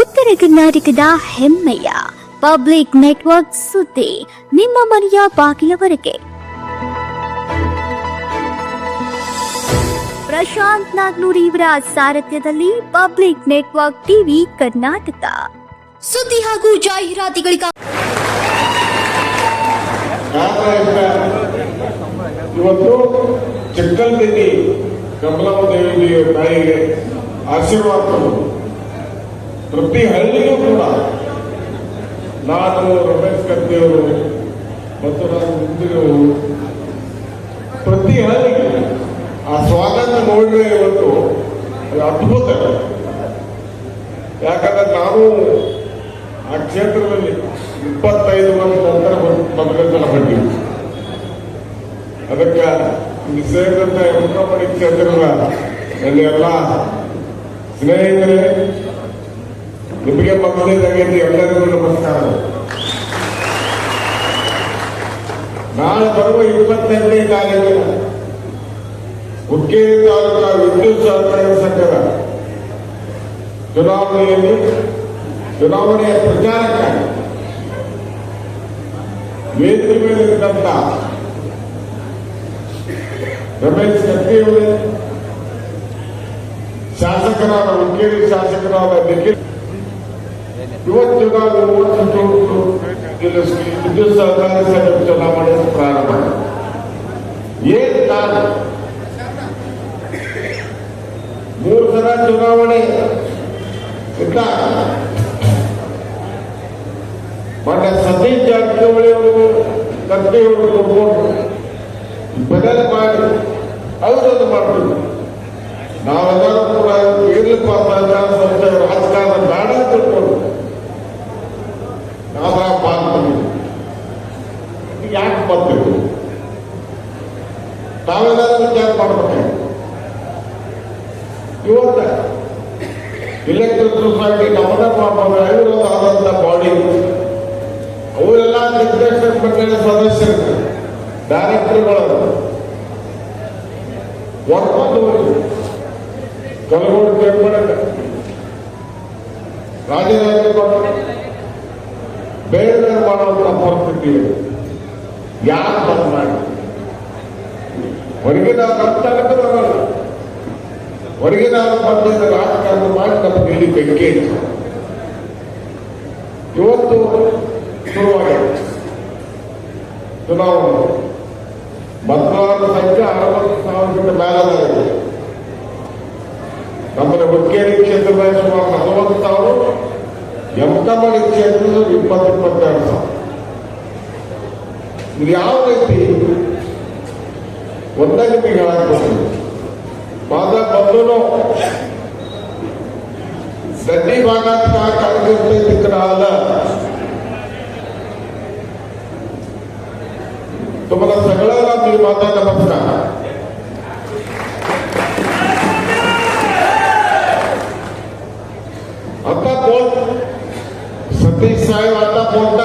ಉತ್ತರ ಕರ್ನಾಟಕದ ಹೆಮ್ಮೆಯ ಪಬ್ಲಿಕ್ ನೆಟ್ವರ್ಕ್ ಸುದ್ದಿ ನಿಮ್ಮ ಮನೆಯ ಬಾಗಿಲವರೆಗೆ. ಪ್ರಶಾಂತ್ ನಾಗ್ನೂರ್ ಇವರ ಸಾರಥ್ಯದಲ್ಲಿ ಪಬ್ಲಿಕ್ ನೆಟ್ವರ್ಕ್ ಟಿವಿ ಕರ್ನಾಟಕ. ಸುದ್ದಿ ಹಾಗೂ ಜಾಹೀರಾತುಗಳಿಗ ಇವತ್ತು ಚಕ್ಕಲ್ದಿದ್ದಿ ಕಮಲಾವ ದೇವಿ ತಾಯಿಗೆ ಆಶೀರ್ವಾದ ಪ್ರತಿ ಹಳ್ಳಿಯೂ ಕೂಡ ನಾನು ರಮೇಶ್ ಕತ್ತಿಯವರು ಮತ್ತು ನಾನು ಮುಂದಿನವರು ಪ್ರತಿ ಹಳ್ಳಿಗೆ ಆ ಸ್ವಾಗತ ನೋಡಿದ್ರೆ ಇವತ್ತು ಅದು ಅದ್ಭುತ. ಯಾಕಂದ್ರೆ ನಾನು ಆ ಕ್ಷೇತ್ರದಲ್ಲಿ ಇಪ್ಪತ್ತೈದು ವರ್ಷ ನಂತರ ಮತಗಟ್ಟಲ ಬಂದಿದ್ದೆ. ಅದಕ್ಕೆ ಇಲ್ಲಿ ಸೇರಿದಂತ ಕ್ಷೇತ್ರದ ನನ್ನ ಎಲ್ಲ ಸ್ನೇಹಿತರೆ ನಿಮಗೆ ಮೊದಲನೇದಾಗಿ ಎಲ್ಲರಿಗೂ ನಮಸ್ಕಾರ. ನಾಳೆ ಬರುವ ಇಪ್ಪತ್ತೆಂಟನೇ ತಾರೀಕಿನ ಹುಕ್ಕೇರಿ ತಾಲೂಕಾ ವಿದ್ಯುತ್ ಸಹಕಾರ ಸಂಘದ ಚುನಾವಣೆಯಲ್ಲಿ ಚುನಾವಣೆಯ ಪ್ರಚಾರಕ್ಕಾಗಿ ವೇದಿಕೆ ಮೇಲಿದ್ದಂತ ರಮೇಶ್ ಕತ್ತಿಯವರೇ ಶಾಸಕರಾದ ಹುಕ್ಕೇರಿ ಶಾಸಕರಾದ ನಿಖಿಲ್ ಇವತ್ತು ನಾವು ಮೂವತ್ತು ವಿದ್ಯುತ್ ಸಹಕಾರಿ ಸಂಘ ಚುನಾವಣೆ ಪ್ರಾರಂಭ ಏನ್ ಕಾರಣ? ಮೂರು ಸಲ ಚುನಾವಣೆ ಇದ್ದ ಮೊನ್ನೆ ಸತೀಶ್ ಜಾರಕಿಹೊಳಿ ಅವರು ಕತ್ತಿಯವರು ತಗೊಂಡು ಬದಲು ಮಾಡಿ ಅವರನ್ನು ಮಾಡ್ತೀವಿ ನಾವೆಲ್ಲರೂ ಕೂಡ ಇರ್ಲಿಪ್ಪ ಸಹಕಾರ ಸಂಸ್ಥೆ ರಾಜಕಾರಣ ಬೇಡ ಅಂತ ತಿಳ್ಕೊಂಡು ನಾವು ಮಾಡ್ತೀವಿ ಯಾಕೆ ಬರ್ಬೇಕು ನಾವೆಲ್ಲರೂ ವಿಚಾರ ಮಾಡ್ಬೇಕು. ಇವತ್ತ ಇಲೆಕ್ಟ್ರಿಕ್ ಸೊಸೈಟಿ ನಮ್ಮದ ಮಾಡ್ಬೋದು ಐವತ್ತಾದಂಥ ಬಾಡಿ ಅವರೆಲ್ಲ ನಿರ್ದೇಶಕ ಮಂಡಳಿಯ ಸದಸ್ಯರು ಡೈರೆಕ್ಟರ್ಗಳು ಹೊರಕೊಂಡು ಕಲಗೋಡು ಕೇಳ್ಕೊಂಡ ರಾಜೀನಾಮೆ ಕೊಟ್ಟು ಬೇರೆ ಬೇರೆ ಮಾಡುವಂತ ಪರಿಸ್ಥಿತಿ ಇದೆ. ಯಾರು ಬಂದ್ ಮಾಡಿ? ಹೊರಗಿನ ಕರ್ನಾಟಕ ಬರಲ್ಲ ಹೊರಗಿನ ಬಂದಿದ್ದ ರಾಜಕಾರಣ ಮಾಡಿ ನಮಗೆ ಇಲ್ಲಿ ಬೆಂಕಿ. ಇವತ್ತು ಶುರುವಾಗಿದೆ. ಚುನಾವಣೆ. ಮತದಾರರ ಸಂಖ್ಯೆ ಅರವತ್ತು ಸಾವಿರಕ್ಕಿಂತ ಮೇಲಾಗಿದೆ ನಮ್ಮಲ್ಲಿ ಹುಕ್ಕೇರಿ ಕ್ಷೇತ್ರದಲ್ಲಿ ಸುಮಾರು ನಲವತ್ತು ಸಾವಿರ ಎಂಟಮಣಿ ಕ್ಷೇತ್ರದ ಇಪ್ಪತ್ತು ಇಪ್ಪತ್ತೆರಡು ಸಾವಿರ. ಯಾವ ರೀತಿ ಒಂದೇ ನಿಮಗೆ ಹೇಳಾಕ್ಬೋದು ಮಾದ ಬಂದು ದಡ್ಡಿ ಭಾಗ ಕಳೆದಿರ್ತೈತಿ ಈ ಕಡೆ ಅಲ್ಲ तुम्हाला सगळ्याला मी माझा नमस्कार आता बोल सतीश साहेब आता बोलतात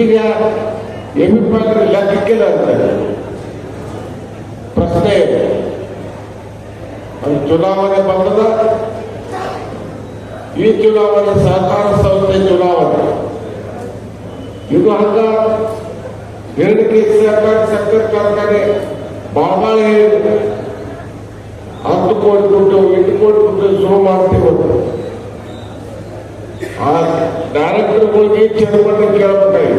ಈಗ ಎಂ ಪಿ ಲೆಕ್ಕಕ್ಕಿಲ್ಲ ಅಂತಾರೆ ಪ್ರಶ್ನೆ ಇದೆ ಅದು ಚುನಾವಣೆ ಬಂದದ ಈ ಚುನಾವಣೆ ಸಹಕಾರ ಸಂಸ್ಥೆ ಚುನಾವಣೆ ಇದು ಹಂಗ ಹೇಳಿಕೆ ಸಹಕಾರ ಸಕ್ಕರೆ ಕಾರ್ಖಾನೆ ಬಹಳ ಹೇಳಿದೆ ಹತ್ತು ಕೋಟಿ ದುಡ್ಡು ಎಂಟು ಕೋಟಿ ದುಡ್ಡು ಶುರು ಮಾಡ್ತೀವಿ ಅಂತ. ಡೈರೆಕ್ಟರ್ ಹೋಗಿ ಚೇರ್ಮನ್ ಕೇಳಬೇಕಾಗಿ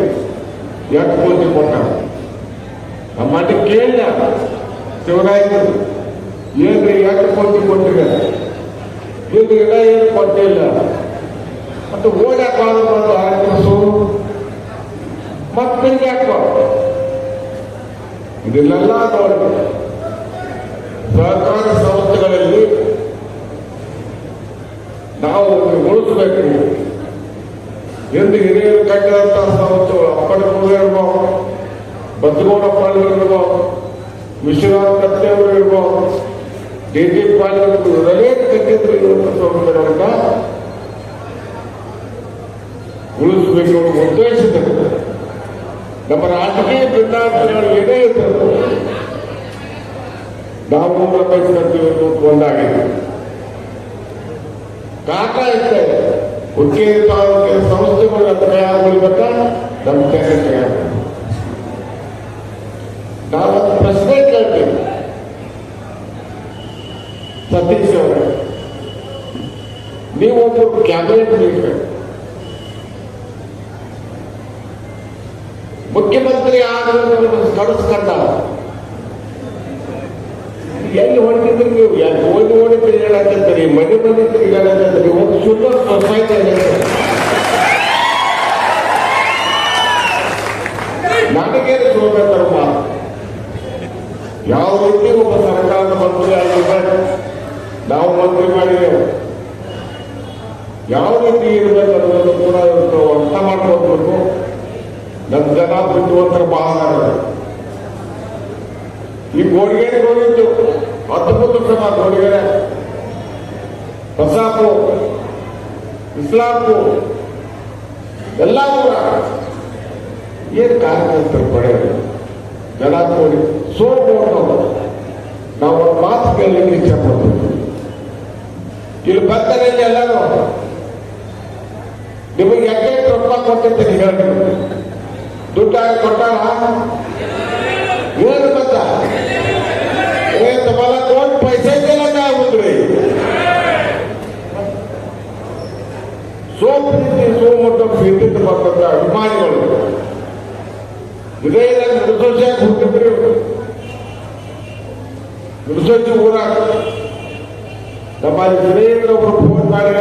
ಯಾಕೆ ಪೂಜೆ ಕೊಟ್ಟ ನಮ್ಮ ಮಾತು ಕೇಳಿದ ಶಿವರಾಯ್ತು ಏನ್ರಿ, ಯಾಕೆ ಪೂಜೆ ಕೊಟ್ಟಿದೆ ಎಲ್ಲ ಏನು ಕೊಟ್ಟಿಲ್ಲ ಮತ್ತು ಓಡಾಕ ಬಂದು ಆಚರಿಸು ಮತ್ತೆ ಯಾಕ ಇದನ್ನೆಲ್ಲ ನೋಡಿ. ಸಹಕಾರ ಸಂಸ್ಥೆಗಳಲ್ಲಿ ನಾವು ಉಳಿಸಬೇಕು. ಕಟ್ಟಿದಂತ ಸಂಸ್ಥೆಗಳು ಅಪ್ಪನವರು ಇರ್ಬೋದು ಬಸಗೌಡಪ್ಪ ಇರ್ಬೋದು ವಿಶ್ವನಾಥ್ ಕತ್ತೆ ಅವರು ಇರ್ಬೋದು ಡಿ ಟಿ ಪಾಟೀಲ್ ಅನೇಕ ಕಟ್ಟಿದ್ರು ಇರುವಂತಹ ಸಂಸ್ಥೆಗಳನ್ನ ಉಳಿಸಬೇಕು ಉದ್ದೇಶದಲ್ಲಿ ನಮ್ಮ ರಾಜಕೀಯ ಭಿನ್ನಾಂತರಗಳು ಏನೇ ಇರ್ತದೆ ನಾವು ಬಯಸ್ಕೊಳ್ತೀವಿ ಅನ್ನೋದು ಒಂದಾಗಿದೆ. ಕಾಟ ಇರ್ತದೆ ಹುಕ್ಕೇರಿ ತಾಲೂಕಿನ ಸಂಸ್ಥೆಗಳ ಕೈಯಾಗಬೇಕಾ ನಮ್ಮ ಕೈ ಕೈಯಾಗ ನಾವೊಂದು ಪ್ರಶ್ನೆ ಕೇಳ್ತೀವಿ ಸತೀಶ್ ಅವರೇ ನೀವೊಬ್ಬರು ಕ್ಯಾಬಿನೆಟ್ ಮಿನಿಸ್ಟರ್ ಮುಖ್ಯಮಂತ್ರಿ ಆಗೋದು ಕಳಿಸ್ಕೊಂಡ ಎಲ್ಲಿ ಹೊಂಟಿದ್ರಿ ನೀವು? ಯಾಕೆ ಓದಿ ಓಡಿ ತಿರುಗಾಡಕತ್ತೀರಿ? ಮನೆ ಮನೆ ಹೇಳಿ ಒಂದು ಸೂಪರ್ ಸೊಸೈಟಿ ನನಗೇನು ಸೋಬೇಕರ ಮಾತು ಯಾವ ರೀತಿ ಒಬ್ಬ ಸರ್ಕಾರದ ಮಂತ್ರಿ ಆಗಿರ್ಬೇಕು? ನಾವು ಮಂತ್ರಿ ಮಾಡಿದೆವು ಯಾವ ರೀತಿ ಇರಬೇಕು ಅನ್ನೋದು ಕೂಡ ಅರ್ಥ ಮಾಡ್ಕೊಬೇಕು ನನ್ನ ಜನ ಬಿಟ್ಟು ಬಹಳ. ಈ ಗೋಡಿಗೆರೆ ಹೋಗಿದ್ದು ಅದ್ಭುತ ಕ್ರಮ ಗೋಡಿಗೆರೆ ಬಸಾಪು ಇಸ್ಲಾಂಪು, ಎಲ್ಲ ಕೂಡ ಏನು ಕಾರ್ಯಕರ್ತರು ಪಡೆಯೋದು ಜನ ನೋಡಿ ಸೋಲ್ಬೋದು ನಾವು ಮಾತು ಕೇಳಲಿಕ್ಕೆ ಇಚ್ಛೆ ಪಡ್ತೀವಿ ಇಲ್ಲಿ ಬರ್ತಾರೆ ಎಲ್ಲರೂ, ನಿಮಗೆ ಯಾಕೆ ರೊಕ್ಕ ಕೊಟ್ಟಿರ್ತೀನಿ ಹೇಳಿ ದುಡ್ಡು ಕೊಟ್ಟಾರ? ಸೋ ಪ್ರೀತಿ ಸೋ ಮೊಟ್ಟ ಪ್ರೀತಿ ಬರ್ತಕ್ಕ ಅಭಿಮಾನಿಗಳು ಇದೇ ನಿರ್ದೋಷಿಯಾಗಿ ಹುಟ್ಟಿದ್ರು ನಿರ್ದೋಷಿ ಊರಾಗ ನಮ್ಮಲ್ಲಿ ವಿಜಯೇಂದ್ರ ಅವರು ಫೋನ್ ಮಾಡಿ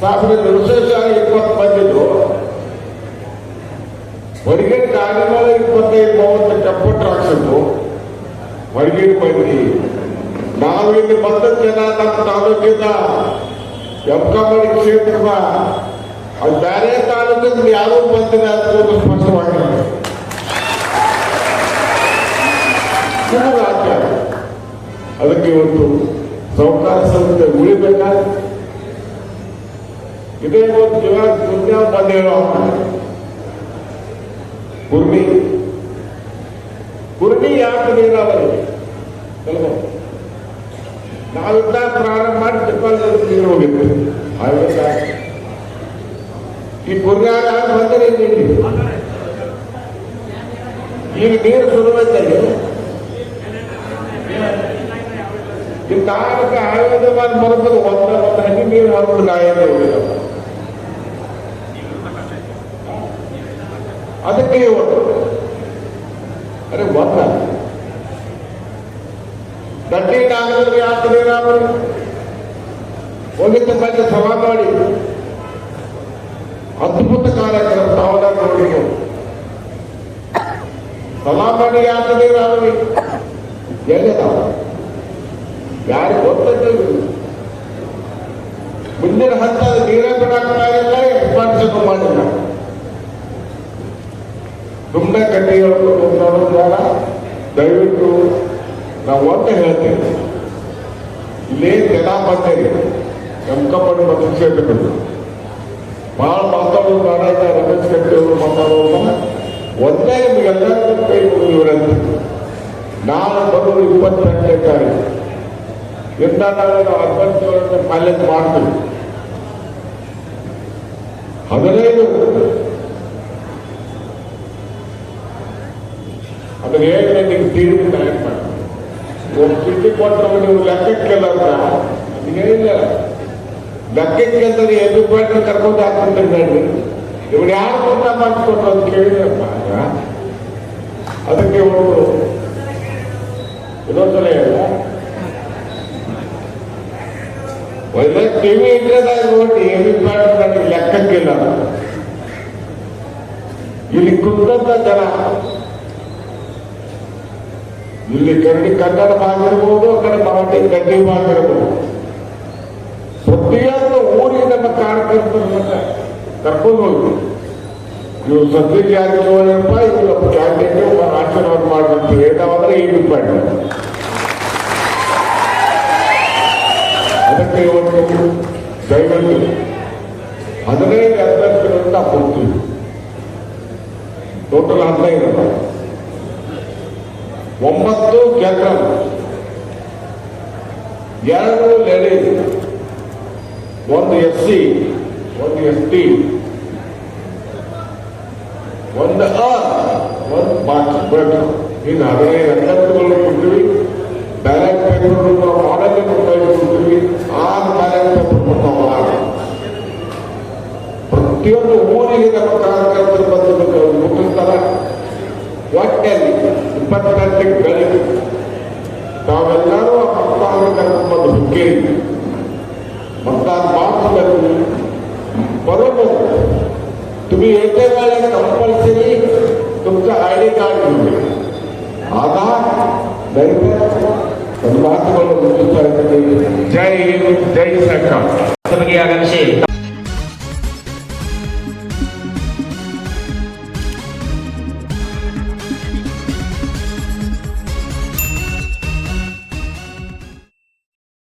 ಸಾಹೇಬ್ರೆ ನಿರ್ದೋಷಿಯಾಗಿ ಇಪ್ಪತ್ತು ಬಂದಿದ್ರು ಹೊರಗೆ ಗಾಡಿ ಮೇಲೆ ಇಪ್ಪತ್ತೈದು ಮೂವತ್ತು ಚಪ್ಪಟ್ಟು ಹಾಕ್ಸಿದ್ರು ಹೊರಗಿನ ಮಂದಿ ನಾವು ಇಲ್ಲಿ ಬಂದ ಜನ ನಮ್ಮ ತಾಲೂಕಿನ ಎಮ್ಕಮ್ಮಡಿ ಕ್ಷೇತ್ರದ ಅದು ಬೇರೆ ತಾಲೂಕಿಂದ ಯಾರು ಬಂದಿದೆ ಅನ್ನೋದು ಸ್ಪಷ್ಟವಾಗಿದೆ ಇದು ರಾಜ್ಯ ಅದಕ್ಕೆ ಇವತ್ತು ಸಹಕಾರ ಸಂಸ್ಥೆ ಉಳಿಬೇಕಾ ಇದೇ ಒಂದು ಜೀವ ದುರ್ಗಾ ಬಂದೇಳೋ ಕುರ್ಮಿ ಕುರ್ಮಿ ಯಾಕೆ ನೀರಾವರಿ ಅಲ್ವಾ ನಾವಿದ್ದ ಪ್ರಾರಂಭ ಮಾಡಿ ಜಪಾನ್ ನೀರು ಹೋಗಿತ್ತು ಆಯ್ತಾ ಈ ಕುರ್ಗಾರ ಬಂದರೆ ಇಲ್ಲಿ ಈಗ ನೀರು ಸುರುವೈತಲ್ಲಿ ಈ ತಾಲೂಕು ಆಯೋಗ ಮಾಡಿ ಬರ್ತದೆ ಒಂದ ಒಂದು ಹನಿ ನೀರು ಹಾಕೊಂಡು ಗಾಯನೇ ಹೋಗಿಲ್ಲ ಅದಕ್ಕೆ ಇವತ್ತು ಅರೆ ಒಂದ ದಡ್ಡಿ ನಾಗರಿಗೆ ಯಾಕೆ ನೀರಾವರಿ ಹೋಗಿದ್ದ ಬಗ್ಗೆ ಸಭಾ ಮಾಡಿ ಅದ್ಭುತ ಕಾರ್ಯಕ್ರಮ ತಾವೆಲ್ಲ ನೋಡಿ ಸಭಾ ಮಾಡಿ ಯಾಕೆ ನೀರಾವರಿ ಎಲ್ಲಿದಾವ ಯಾರು ಗೊತ್ತಿಲ್ಲ ಮುಂದಿನ ಹಂತದ ನೀರೇ ಬಿಡಾಕ್ತಾ ಇಲ್ಲ ಎಕ್ಸ್ಪಾನ್ಷನ್ ಮಾಡಿಲ್ಲ ಸುಮ್ಮನೆ ಕಟ್ಟಿ ಹೇಳ್ಕೊಂಡು ಹೋಗೋದು ಬೇಡ ದಯವಿಟ್ಟು ನಾವು ಒಂದು ಹೇಳ್ತೇವೆ. ಇಲ್ಲಿ ಜನ ಬಂದೇರಿ ಮತ್ತು ಕ್ಷೇತ್ರಗಳು ಭಾಳ ಮಾತಾಡೋದು ಅಂತ ರಮೇಶ್ ಕಟ್ಟಿ ಅವರು ಮಾತಾಡೋದು ಒಂದೇ ನಿಮಗೆಲ್ಲರಿಗೂ ಕೈ ಇವರಂತ ನಾನು ಬರೋದು ಇಪ್ಪತ್ತೆಂಟನೇ ತಾರೀಕು ಇಂದ ನಾವು ಹದಿನೆಂಟು ಪಾಲನೆ ಮಾಡ್ತೀವಿ. ಹದಿನೈದು. ಅದನ್ನ ಹೇಗೆ ನಿಮ್ಗೆ ಕಲೆಕ್ಟ್ ಮಾಡಿ ಒಂದು ಚಿಟ್ಟಿ ಕೊಟ್ಟರು ನೀವು ಲೆಕ್ಕಕ್ಕೆಲ್ಲ ಅಂತ ಅದು ಹೇಳಿಲ್ಲ ಲೆಕ್ಕಕ್ಕೆ ಅಂತಂದ್ರೆ ಎದ್ದು ಬೇಡ್ರೆ ಕರ್ಕೊಂಡು ಹಾಕ್ಬಿಡ್ತಾರೆ ಬೇಡ್ರಿ ಇವ್ರು ಯಾರು ಊಟ ಮಾಡಿಸ್ಕೊಟ್ರು ಅಂತ ಕೇಳಿದ್ರಪ್ಪ ಆಗ. ಅದಕ್ಕೆ ಇವರು ಇನ್ನೊಂದ್ಸಲ ಹೇಳ ಒಳ್ಳೆ ಟಿವಿ ಇದ್ರದಾಗ ನೋಡಿ ಎಲ್ಲಿ ಬೇಡ ನನಗೆ ಲೆಕ್ಕಕ್ಕಿಲ್ಲ ಇಲ್ಲಿ ಕುಂದಂತ ಜನ ಇಲ್ಲಿ ಕನ್ನಡ ಕನ್ನಡ ಆಗಿರ್ಬೋದು ಆ ಕಡೆ ಮರಾಠಿ ಗಡ್ಡಿ ಆಗಿರ್ಬೋದು ಪ್ರತಿಯೊಂದು ಊರಿಗೆ ನಮ್ಮ ಕಾರ್ಯಕರ್ತರನ್ನ ಕರ್ಕೊಂಡು ಹೋಗಿ ಇವ್ರು ಸತೀಶ್ ಜಾರಕಿಹೊಳಿಯಪ್ಪ ಇವರು ಕ್ಯಾಂಡಿಡೇಟ್ ಆಶೀರ್ವಾದ ಮಾಡಂತ ಏನಾದ್ರೆ ಈ ಡಿಪೆಂಡ್ ಅದಕ್ಕೆ ಇವತ್ತು ದಯವಿಟ್ಟು ಹದಿನೈದು ಅಭ್ಯರ್ಥಿಗಳಿಂದ ಕೊಡ್ತೀವಿ ಟೋಟಲ್ ಹದಿನೈದು ಒಂಬತ್ತು ಜನರಲ್ ಎರಡು ಲೇಡೀಸ್ ಒಂದು ಎಸ್ ಸಿ, ಒಂದು ಎಸ್ ಟಿ, ಒಂದು ಅ, ಒಂದು ಬಾಕಿ ಬೇಕು ಇನ್ನು ಹದಿನೈದು ಅಭ್ಯರ್ಥಿಗಳು ಕೊಡ್ತೀವಿ. ಬ್ಯಾಲೆಟ್ ಪೇಪರ್ ಮಾಡಲ್ ಕೊಡ್ತೀವಿ ಆರು ಬ್ಯಾಲೆಟ್ ಪೇಪರ್ ಕೊಡ್ತಾವ. ಪ್ರತಿಯೊಂದು ಊರಿಗೆ ನಮ್ಮ ಕಾರ್ಯಕರ್ತರು ಬಂದು ಮುಟ್ಟಿಸ್ತಾರ ಒಟ್ಟಲ್ಲಿ ಇಪ್ಪತ್ತೆಂಟಕ್ಕೆ ಬೆಳಗ್ಗೆ ತಾವೆಲ್ಲರೂ ಆ ಮತದಾನ ಕರ್ಕೊಂಡು ಹುಕ್ಕೇರಿ मतदान ಮಾಡಬೇಕು बरोबर तुम्ही येते वेळेस कंपल्सरी तुमचं आय डी कार्ड घेऊन या. आधार दैवत मातृत्व जय हिंद जय सरकार